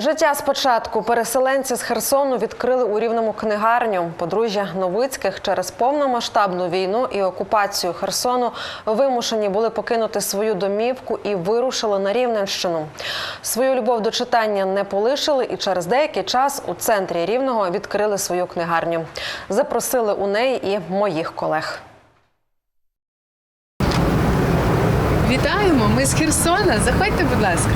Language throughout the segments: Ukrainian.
Життя спочатку переселенці з Херсону відкрили у рівному книгарню. Подружжя Новицьких через повномасштабну війну і окупацію Херсону вимушені були покинути свою домівку і вирушили на Рівненщину. Свою любов до читання не полишили і через деякий час у центрі рівного відкрили свою книгарню. Запросили у неї і моїх колег. Вітаємо! Ми з Херсона. Заходьте, будь ласка.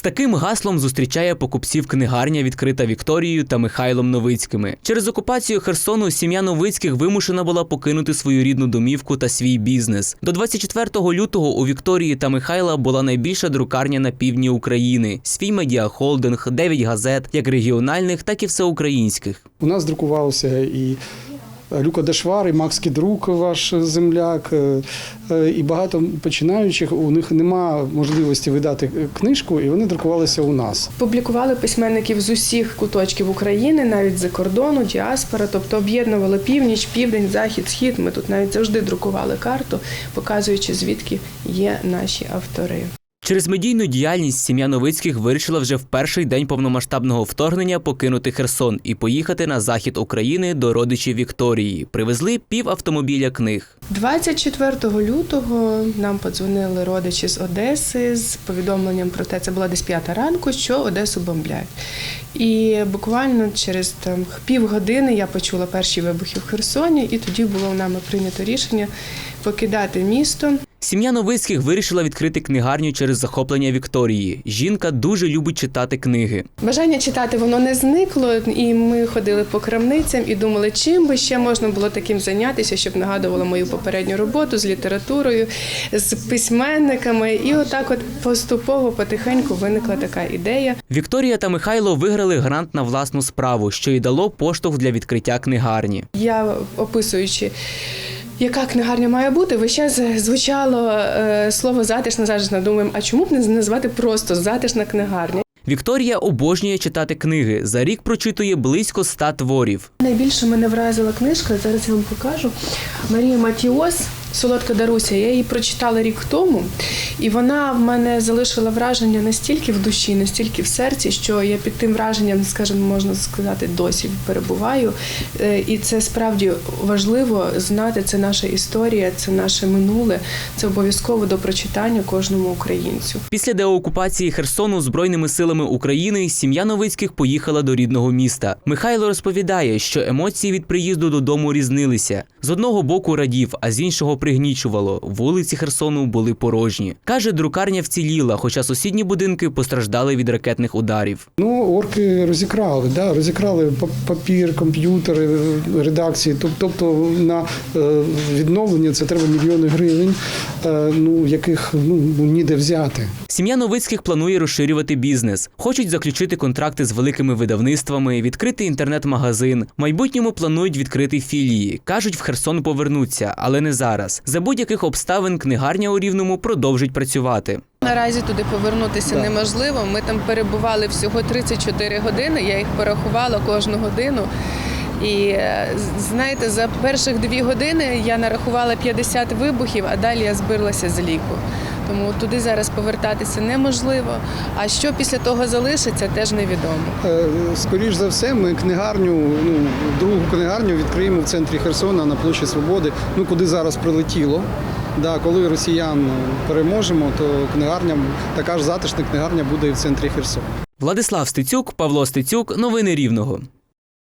З таким гаслом зустрічає покупців книгарня, відкрита Вікторією та Михайлом Новицькими. Через окупацію Херсону сім'я Новицьких вимушена була покинути свою рідну домівку та свій бізнес. До 24 лютого у Вікторії та Михайла була найбільша друкарня на півдні України. Свій медіахолдинг, 9 газет, як регіональних, так і всеукраїнських. У нас друкувався і Люка Дешвар, і Макс Кідрук, ваш земляк, е, е, і багато починаючих. У них нема можливості видати книжку, і вони друкувалися у нас. Публікували письменників з усіх куточків України, навіть за кордону, діаспора, тобто об'єднували північ, південь, захід, схід. Ми тут навіть завжди друкували карту, показуючи звідки є наші автори. Через медійну діяльність сім'я Новицьких вирішила вже в перший день повномасштабного вторгнення покинути Херсон і поїхати на захід України до родичів Вікторії. Привезли пів автомобіля книг. 24 лютого нам подзвонили родичі з Одеси з повідомленням про те, це була десь п'ята ранку, що Одесу бомблять. І буквально через там півгодини я почула перші вибухи в Херсоні, і тоді було нами прийнято рішення покидати місто. Сім'я Новицьких вирішила відкрити книгарню через захоплення Вікторії. Жінка дуже любить читати книги. Бажання читати воно не зникло, і ми ходили по крамницям і думали, чим би ще можна було таким зайнятися, щоб нагадувало мою попередню роботу з літературою, з письменниками. І отак, от поступово, потихеньку виникла така ідея. Вікторія та Михайло виграли грант на власну справу, що й дало поштовх для відкриття книгарні. Я описуючи. Яка книгарня має бути? Весь час звучало е, слово затишна затишна. Думаємо, а чому б не назвати просто затишна книгарня? Вікторія обожнює читати книги. За рік прочитує близько ста творів. Найбільше мене вразила книжка. Зараз я вам покажу. Марія Матіос Солодка Даруся. Я її прочитала рік тому, і вона в мене залишила враження настільки в душі, настільки в серці, що я під тим враженням, скажімо, можна сказати, досі перебуваю. Е, І це справді важливо знати. Це наша історія, це наше минуле. Це обов'язково до прочитання кожному українцю. Після деокупації Херсону збройними силами України сім'я Новицьких поїхала до рідного міста. Михайло розповідає, що емоції від приїзду додому різнилися. З одного боку радів, а з іншого пригнічувало. Вулиці Херсону були порожні. Каже, друкарня вціліла, хоча сусідні будинки постраждали від ракетних ударів. Ну, орки розікрали, да, розікрали па- папір, комп'ютери, редакції. Тоб- Тобто на е, відновлення це треба мільйони гривень, е, ну, яких ну, ніде взяти. Сім'я Новицьких планує розширювати бізнес. Хочуть заключити контракти з великими видавництвами, відкрити інтернет-магазин. В майбутньому планують відкрити філії. Кажуть, в Херсон повернуться, але не зараз. За будь-яких обставин книгарня у Рівному продовжить працювати. Наразі туди повернутися неможливо. Ми там перебували всього 34 години. Я їх порахувала кожну годину. І е, знаєте, за перших дві години я нарахувала 50 вибухів, а далі я збирлася з ліку. Тому туди зараз повертатися неможливо. А що після того залишиться, теж невідомо. Е, Скоріш за все, ми книгарню, ну, другу книгарню відкриємо в центрі Херсона на площі Свободи, ну куди зараз прилетіло. Да, коли росіян переможемо, то книгарня, така ж затишна книгарня буде і в центрі Херсона. Владислав Стецюк, Павло Стецюк, новини Рівного.